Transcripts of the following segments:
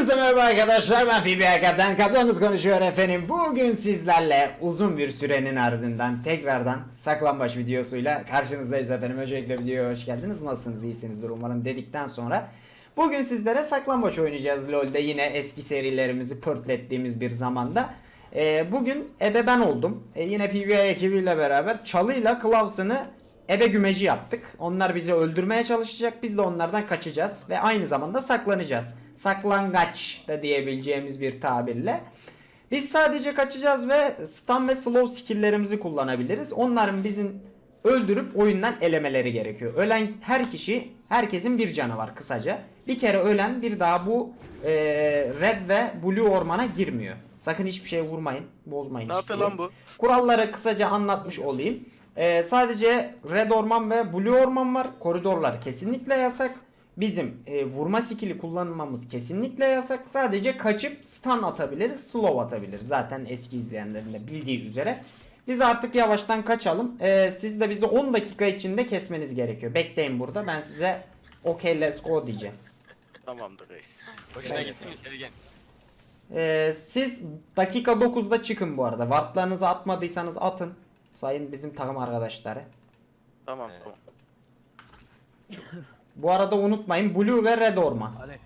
Hepinize merhaba arkadaşlar ben PBA Kaptan Kaptanımız konuşuyor efendim Bugün sizlerle uzun bir sürenin ardından tekrardan saklambaç videosuyla karşınızdayız efendim Öncelikle videoya hoş geldiniz nasılsınız iyisinizdir umarım dedikten sonra Bugün sizlere saklambaç oynayacağız LoL'de yine eski serilerimizi pörtlettiğimiz bir zamanda Ee, Bugün ebe ben oldum Ee, Yine PBA ekibiyle beraber çalıyla Klavs'ını ebe gümeci yaptık. Onlar bizi öldürmeye çalışacak. Biz de onlardan kaçacağız. Ve aynı zamanda saklanacağız. Saklangaç da diyebileceğimiz bir tabirle. Biz sadece kaçacağız ve stun ve slow skill'lerimizi kullanabiliriz. Onların bizim öldürüp oyundan elemeleri gerekiyor. Ölen her kişi, herkesin bir canı var kısaca. Bir kere ölen bir daha bu e, red ve blue ormana girmiyor. Sakın hiçbir şeye vurmayın, bozmayın. Ne yapıyor şeyi. lan bu? Kuralları kısaca anlatmış olayım. Ee, sadece red orman ve blue orman var. Koridorlar kesinlikle yasak. Bizim e, vurma skill'i kullanmamız kesinlikle yasak. Sadece kaçıp stun atabiliriz, slow atabiliriz. Zaten eski izleyenlerin de bildiği üzere. Biz artık yavaştan kaçalım. Ee, siz de bizi 10 dakika içinde kesmeniz gerekiyor. Bekleyin burada. Ben size okay let's go diyeceğim. Tamamdır reis. Hoşuna? Ee, siz dakika 9'da çıkın bu arada. Wartlarınızı atmadıysanız atın. Sayın bizim takım arkadaşları. Tamam tamam. Bu arada unutmayın Blue ve Red Orman. Ali.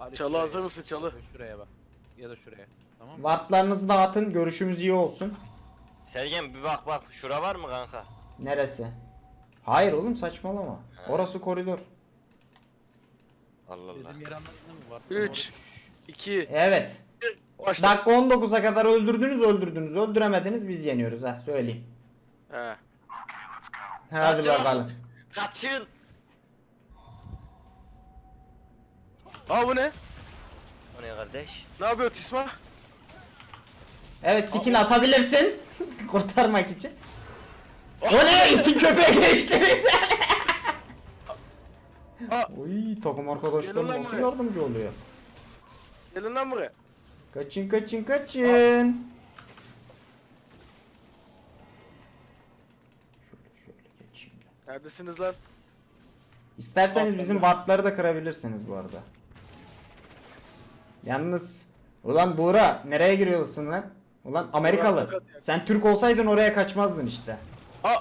Ali Çalı şuraya. hazır mısın çalı? Şuraya bak. Ya da şuraya. Tamam mı? Wartlarınızı da atın. Görüşümüz iyi olsun. Sergen bir bak bak şura var mı kanka? Neresi? Hayır oğlum saçmalama. Orası koridor. Allah Allah. Dedim yer anladın mı? Var. 3 2 Evet. Başla. Dakika 19'a kadar öldürdünüz öldürdünüz. Öldüremediniz biz yeniyoruz ha söyleyeyim. He. Hadi Kaçın. bakalım. Kaçın! Aa bu ne? O ne kardeş? Ne yapıyor Tisma? Evet skill atabilirsin. Kurtarmak için. O ne? İtin köpeği geçti. Aa Uy takım arkadaşlarım nasıl buraya. yardımcı oluyor. gelin lan buraya. Kaçın kaçın kaçın. Şöyle şöyle geçeyim. ben. Neredesiniz lan? İsterseniz bizim bak. wardları da kırabilirsiniz bu arada. Yalnız ulan Buğra nereye giriyorsun lan? Ulan Amerikalı. sakat ya. Sen Türk olsaydın oraya kaçmazdın işte. Aa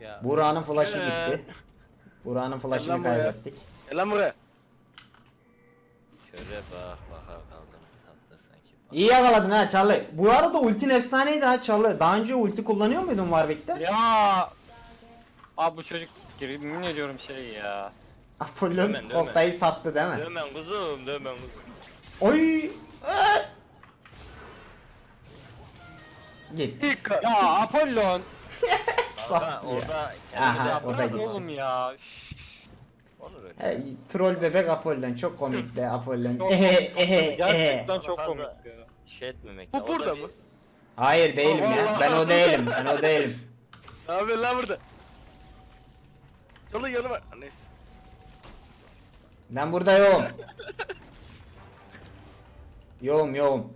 Ya. Buğra'nın flash'ı Ee. gitti. Buğra'nın flash'ını lan buraya. kaybettik. gel lan buraya. Şöyle bak baka kaldım tatlı sanki. İyi yakaladın ha Charlie. Bu arada ultin efsaneydi ha Charlie. Daha önce ulti kullanıyor muydun Warwick'te? Ya Abi bu çocuk yemin ediyorum şey ya. Apollon. Oktay'ı sattı değil mi? Dövmem kuzum dövmem kuzum. Oy! Git. İlk Ya Apollon. Ya. orada Aha, kendini de o da Bırak gitti. oğlum ya. Olur öyle. Hey, troll bebek Apollon çok komikti Apollon. Çok Ehe komik. ehe ehe. Gerçekten çok komik ya. Şey etmemek Bu burada mı? Hayır değilim ya. Ben o değilim. Ben o değilim. Ne yapıyorsun lan burada? Çalı yanıma. Neyse. Ben burada yoğum. yoğum yoğum.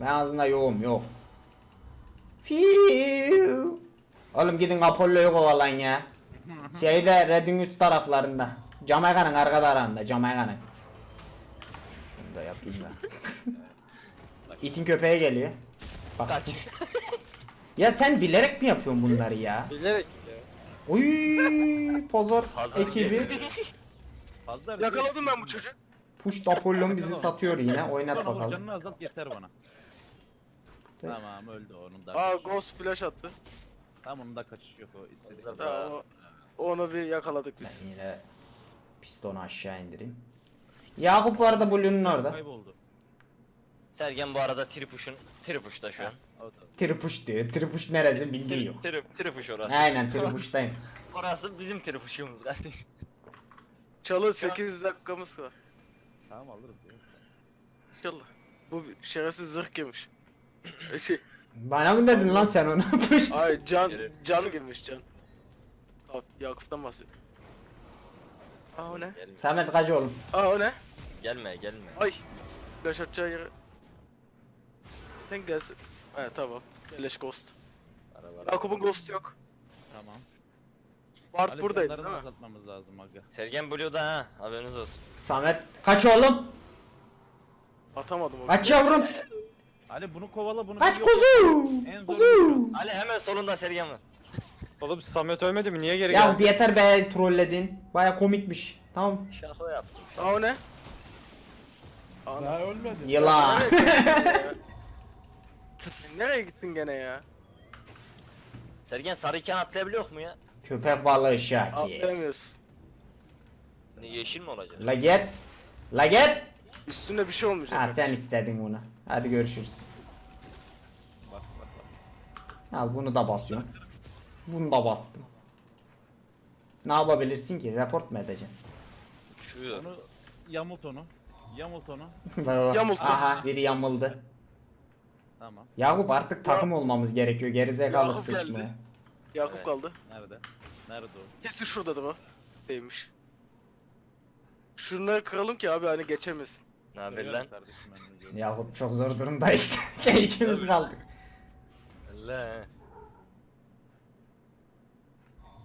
Ben ağzında yoğum yok. Fiu. Oğlum gidin Apollo'yu kovalayın ya. Şeyde Red'in üst taraflarında. Jamaika'nın arka tarafında. Jamaika'nın. İtin köpeğe geliyor. Bak. Ya sen bilerek mi yapıyorsun bunları ya? Bilerek ya. Uy, pazar Pazar Yakaladım ben bu çocuğu. Push Apollon bizi satıyor yine. Oynat vur, bakalım. Canını azalt yeter bana. Tamam öldü onun da. Aa. Ghost flash attı. Tam onun da kaçış yok o istedi. Hazır. Ha, o, onu bir yakaladık biz. Ben yine pistonu aşağı indireyim. Yakup bu arada Blue'nun orada. Kayboldu. Sergen bu arada tripuşun tripuşta şu an. O da. Tripuş diyor. Tripuş neresi bildiği yok. Trip, tripuş orası. Aynen tripuştayım. Orası bizim tripuşumuz kardeşim. Çalı 8 dakikamız var. Tamam alırız ya. İnşallah. Bu bir şerefsiz zırh giymiş. Şey, Bana mı dedin lan sen onu? Ay can, Şerefsiz. can giymiş can. Bak Yakup'tan bahsediyor. Aa o ne? Gelme, Samet kaç oğlum. Aa o ne? gelme gelme. Ay. Flash atacağı yere. Sen gelsin. He tamam. Beleş ghost. Ara, ara. Yakup'un ghost yok. Tamam. Bart Ali buradaydı değil mi? azaltmamız lazım aga. Sergen Blue'da ha haberiniz olsun. Samet kaç oğlum. Atamadım o. Kaç yavrum. Ali bunu kovala bunu. Kaç kuzu. En Kuzu. Ali hemen solunda Sergen var. Oğlum Samet ölmedi mi? Niye geri Ya geldi? bir yeter be trolledin. Baya komikmiş. Tamam. Şaka yaptım. Aa o ne? Daha ölmedin. Yılan. Nereye gittin gene ya? Sergen sarıyken atlayabiliyor mu ya? Köpek balığı Şaki. Atlayamıyorsun. Hani yeşil mi olacak? La git. La git. Üstünde bir şey olmayacak. Ha sen istedin bunu. Hadi görüşürüz. Bak bak bak. Al bunu da basıyorum. Bunu da bastım. Ne yapabilirsin ki? Report mu edeceksin? Şu Onu yamult onu. Yamult onu. Yamulttum. Aha biri yamıldı. Tamam. Yakup artık takım olmamız gerekiyor. Gerizekalı Yakup sıçma. geldi. Yakup Evet. kaldı. Nerede? Nerede o? Kesin şuradadır o. Değilmiş. Şunları kıralım ki abi hani geçemesin. ne haber lan? kardeşim ben de gördüm. Yakup çok zor durumdayız. İkimiz kaldık. Allah.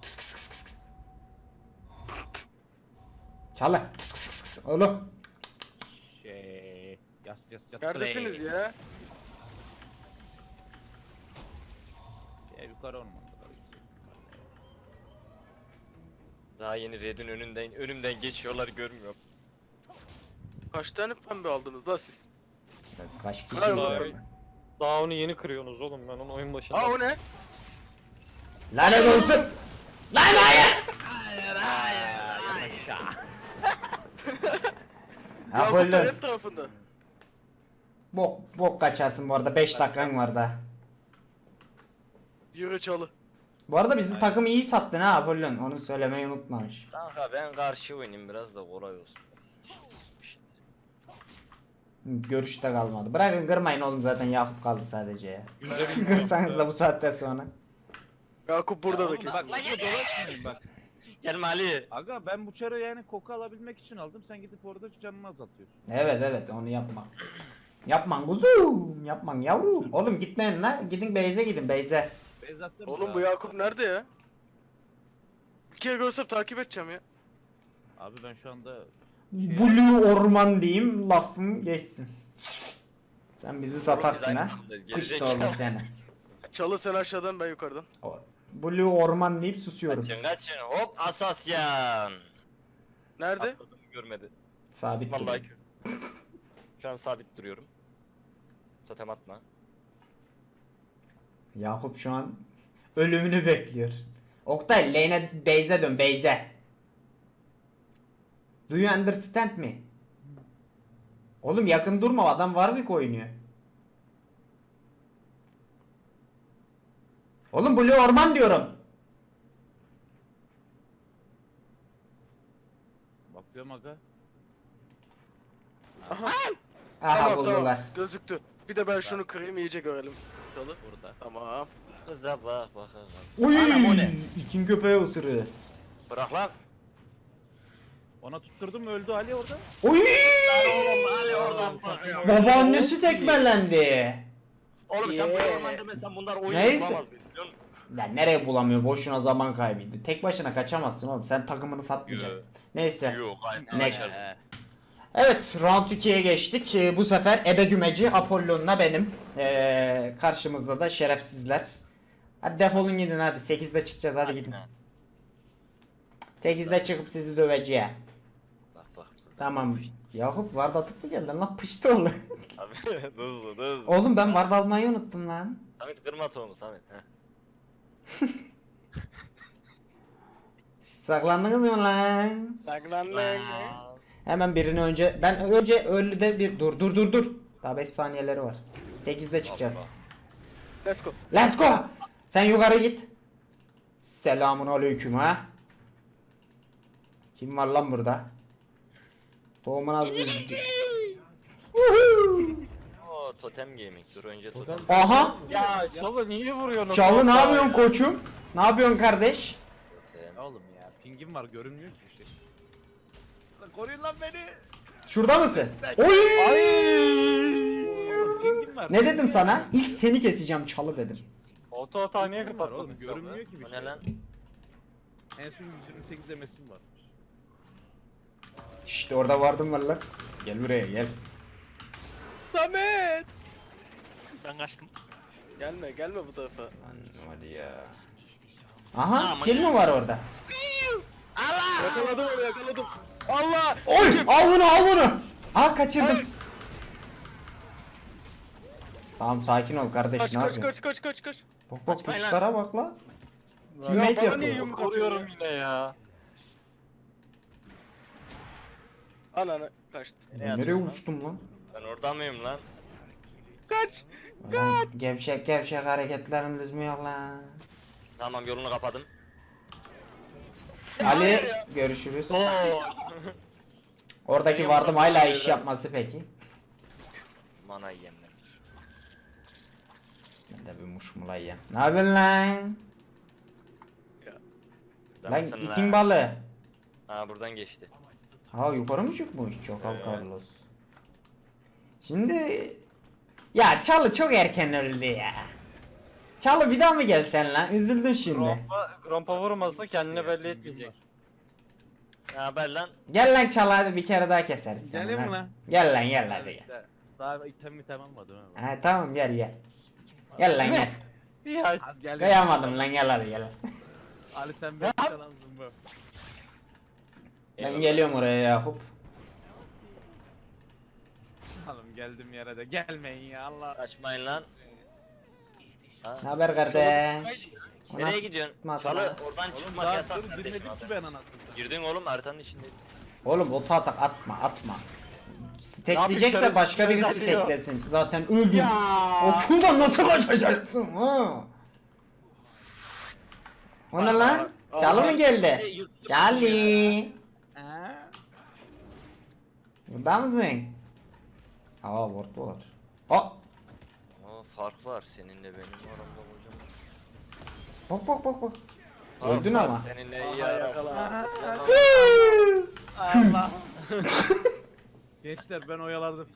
Tıs kıs kıs kıs kıs. Çala. Tıs kıs kıs kıs. Oğlum. Şey. Yas yas yas. Neredesiniz play. ya? Ya yukarı olmadı. Daha yeni Red'in önünden önümden geçiyorlar görmüyorum. Kaç tane pembe aldınız la siz? Kaç kişi Hayır, var hayır. Daha onu yeni kırıyorsunuz oğlum ben onu oyun başında. Aa o ne? Lanet olsun. Lan hayır. Yakup'un Apollon. hep tarafında. Bok, bok kaçarsın bu arada 5 dakikan var da. Yürü çalı. Bu arada bizim takım iyi sattın ha Apollon. Onu söylemeyi unutmamış. Kanka ben karşı oynayayım biraz da kolay olsun. Görüşte kalmadı. Bırakın kırmayın oğlum zaten Yakup kaldı sadece ya. Kırsanız da bu saatte sonra. Yakup burada Ya da kesin. Bak burada dolaşmayın bak. Gelme Ali. Aga ben bu çarı yani koku alabilmek için aldım. Sen gidip orada canını azaltıyorsun. Evet evet onu yapma. Yapman kuzum. Yapman yavrum. Oğlum gitmeyin la. Gidin Beyze gidin Beyze. Beyzat'ta Oğlum bu Yakup nerede ya? Bir kere görsem takip edeceğim ya. Abi ben şu anda Blue orman diyeyim lafım geçsin. Sen bizi satarsın ha. Kış olur seni. Çalı sen aşağıdan ben yukarıdan. O- Blue orman deyip susuyorum. Kaçın kaçın hop Asasyan. Nerede? Atladım görmedi. Sabit Vallahi kö- Şu an sabit duruyorum. Totem atma. Yakup şu an ölümünü bekliyor. Oktay lane'e Beyze dön Beyze. Do you understand me? Oğlum yakın durma adam Warwick oynuyor. Oğlum Blue Orman diyorum. bakıyorum aga. Aha. Aha tamam buldular. Gözüktü. Bir de ben şunu kırayım iyice görelim. Çalı. Burada. Tamam. Kıza bak bak. Uy, Anam o ne? itin köpeği ısırığı. Bırak lan. Ona tutturdum öldü Ali orada. Uy! Ali oradan bakıyor. Babaannesi tekmelendi. Oğlum sen Yeah. bu orman demesen bunlar oyun Neyse. yapamaz biliyor musun? Lan nereye bulamıyor? Boşuna zaman kaybıydı. Tek başına kaçamazsın oğlum. Sen takımını satmayacaksın. Neyse. Yok. Next. Evet round 2'ye geçtik. Ee, bu sefer ebe gümeci Apollon'la benim. Ee, karşımızda da şerefsizler. Hadi defolun gidin hadi. 8'de çıkacağız hadi gidin. 8'de çıkıp sizi döveceğim. Bak bak. Tamam. Yakup Vard atıp mı geldin lan pıştı oğlum. Abi hızlı hızlı. oğlum ben Vard almayı unuttum lan. Samet kırma tohumu Samet. Heh. Saklandınız mı lan? Saklanmayın. Hemen birini önce ben önce ölüde bir dur dur dur dur. Daha 5 saniyeleri var. 8'de çıkacağız. Let's go. Let's go. Sen yukarı git. Selamun aleyküm ha. Kim var lan burada? Tohumun az Oo totem gaming. Dur önce totem. Aha. Ya Çalı niye vuruyorsun? Çalı ne yapıyorsun koçum? Ne yapıyorsun kardeş? totem. Oğlum ya pingim var görünmüyor ki şey. Lan Koruyun lan beni. Şurada mısın? Oy! Ne dedim sana? İlk seni keseceğim çalı dedim. Oto hata niye kapatmadın? görünmüyor ki bir şey. ne lan? En son 128 emesim var. İşte orada vardım var lan. Gel buraya gel. Samet. Ben kaçtım. Gelme gelme bu tarafa. Hadi ya. Aha Aman kill mi var orada? Yakaladım onu yakaladım. Allah. Oy al bunu al bunu. Aa kaçırdım. Ay. Tamam sakin ol kardeş Kaç ne kaç yapıyorsun? kaç kaç kaç kaç. Bak bak Kaçmayın lan. kuşlara bak lan. Ya Teammate bana niye yapıyor. yumruk Koruyorum atıyorsun? yine ya. Ananı kaçtı. Nereye uçtum lan? Ben orada mıyım lan? Kaç. Lan Gevşek gevşek hareketlerin lüzumu yok lan. Tamam yolunu kapadım. Ali görüşürüz. Oradaki vardım hala iş yapması peki. Mana yiyenler. Ben de bir muşmula yiyeyim. Ne yapıyorsun lan? Lan Demesin itin balığı. Ha buradan geçti. Ha yukarı mı çıkmış? Çok al Carlos. Şimdi ya Çalı çok erken öldü ya. Çalı bir daha mı gelsen lan? Üzüldüm şimdi. Rompa, rompa vurmasa kendini belli etmeyecek. Ne haber lan? Gel lan Çalı hadi bir kere daha keseriz seni. Geleyim mi hadi. lan? Gel lan gel hadi gel. Daha item item almadım ha. Ha tamam gel gel. Gel lan gel. Ya Hadi gel. Kıyamadım lan gel hadi gel. Ali sen bekle lan zımba. Ben geliyorum oraya Yakup. Oğlum geldim yere de gelmeyin ya Allah. Açmayın lan. Ha? Ne haber kardeş? Nereye gidiyorsun? Tutma, Çalı oradan Oğlum çıkmak daha yasak dur kardeşim. girmedik ki ben anasını. Girdin oğlum haritanın içinde. Oğlum oto atak atma atma. yapayım, Stekleyecekse şerefsiz başka biri şeyler diyor. steklesin. Zaten öldüm. O çuldan nasıl kaçacaksın ha? O ne lan? Çalı mı geldi? Çalı. Burada mısın? Aa ward var. Aa, fark var seninle benim aramda hocam. bak bak bak bak. Fark Öldün var ama. Seninle iyi ara. yakala. Allah. Gençler ben oyalardım.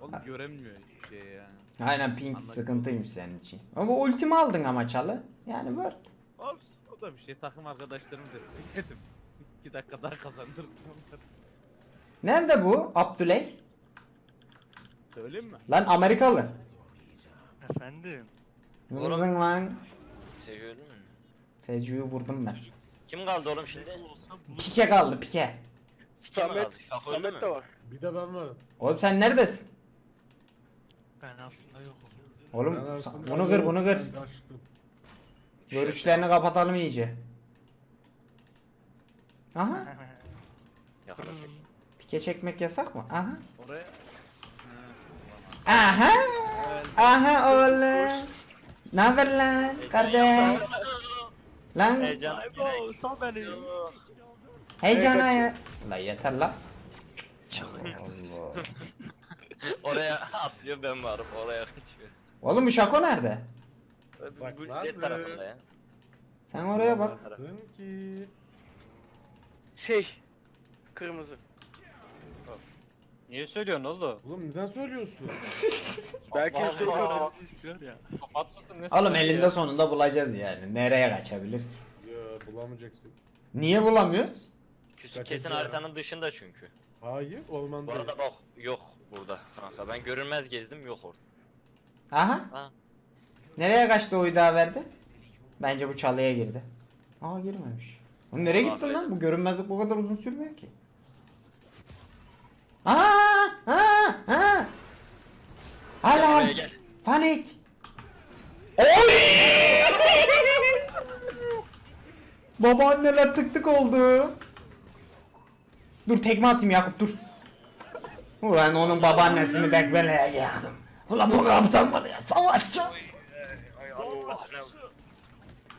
Oğlum göremiyor hiçbir şey ya. Aynen pink Anladım. sıkıntıymış senin için. Ama ultimi aldın ama çalı. Yani word. Olsun o da bir şey takım arkadaşlarımı destekledim. 2 dakika daha kazandırdım onları. Nerede bu? Abdüley? Söyleyeyim mi? Lan Amerikalı. Efendim. Vurdun lan. Seviyor değil mi? Seju'yu vurdum ben. Kim kaldı oğlum şimdi? Pike kaldı pike. Kim kaldı? Samet. Öldü Samet mü? de var. Bir de ben varım. Oğlum sen neredesin? Ben aslında yokum. Oğlum Ben sa- aslında bunu kır bunu kır. ben kaçtım. Görüşlerini kapatalım iyice. Aha. Yakalasak. Pike çekmek yasak mı? Aha. Oraya. Aha. Aha oğlum. Ne haber lan kardeş? Lan Heyecan. Ebo sal beni. heyecana ya. La yeter la. Allah. Oraya atlıyor ben varım oraya kaçıyor. Oğlum bu şako nerede? Bu Saklandı. ne tarafında ya? Sen oraya bak. Ki. Şey. Kırmızı. Niye söylüyorsun oğlum? Oğlum neden söylüyorsun? Belki Allah fake Allah. istiyor ya. Kapatmasın ne Oğlum söylüyor elinde ya? sonunda bulacağız yani. Nereye kaçabilir ya bulamayacaksın. Niye bulamıyoruz? Küs- Kesin ya. haritanın dışında çünkü. Hayır Bu ormanda. arada bak yok burada kanka ben görünmez gezdim yok orada. Aha. Ha. Nereye kaçtı o daha verdi? Bence bu çalıya girdi. Aa girmemiş. Oğlum nereye gittin lan? Bu görünmezlik bu kadar uzun sürmüyor ki. Aa! Aa! Aa! Alarm! Buraya gel. Panik! Oy! Babaanneler tık tık oldu. Dur tekme atayım Yakup dur. Ulan onun babaannesini tekmeleyecektim. Ulan bu kaptan var ya savaşçı.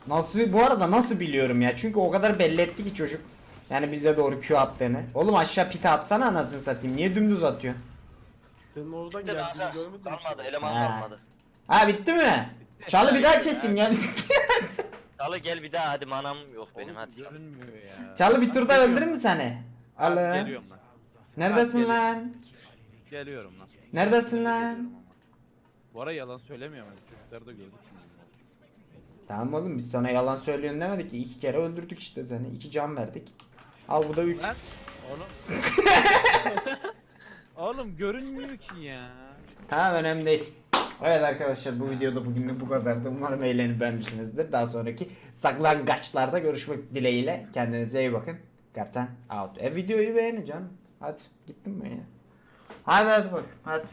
Nasıl bu arada nasıl biliyorum ya çünkü o kadar belli etti ki çocuk. Yani bize doğru Q attığını. Oğlum aşağı pite atsana anasını satayım. Niye dümdüz atıyorsun? Senin oradan Bitti daha geldiğini görmedin mi? kalmadı eleman Ha. kalmadı. Ha bitti mi? Çalı bir daha keseyim ya. Çalı gel bir daha hadi manam yok benim Oğlum hadi. Görünmüyor ya. Çalı bir turda öldürür mü seni? Al, Alın. Geliyorum lan. Neredesin Geliyorum. lan? Geliyorum lan. Neredesin lan? Bu ara yalan söylemiyorum. hadi Çocukları da gördük şimdi. Tamam oğlum biz sana yalan söylüyorsun demedik ki. iki kere öldürdük işte seni. iki can verdik. Al bu da üç. Lan oğlum Oğlum görünmüyor ki ya. Tamam önemli değil. Evet arkadaşlar bu videoda bugünlük bu kadardı. Umarım eğlenip beğenmişsinizdir. Daha sonraki saklangaçlarda görüşmek dileğiyle. Kendinize iyi bakın. Kaptan out. E videoyu beğenin canım. Hadi gittim ben ya. Hadi hadi bak. Hadi.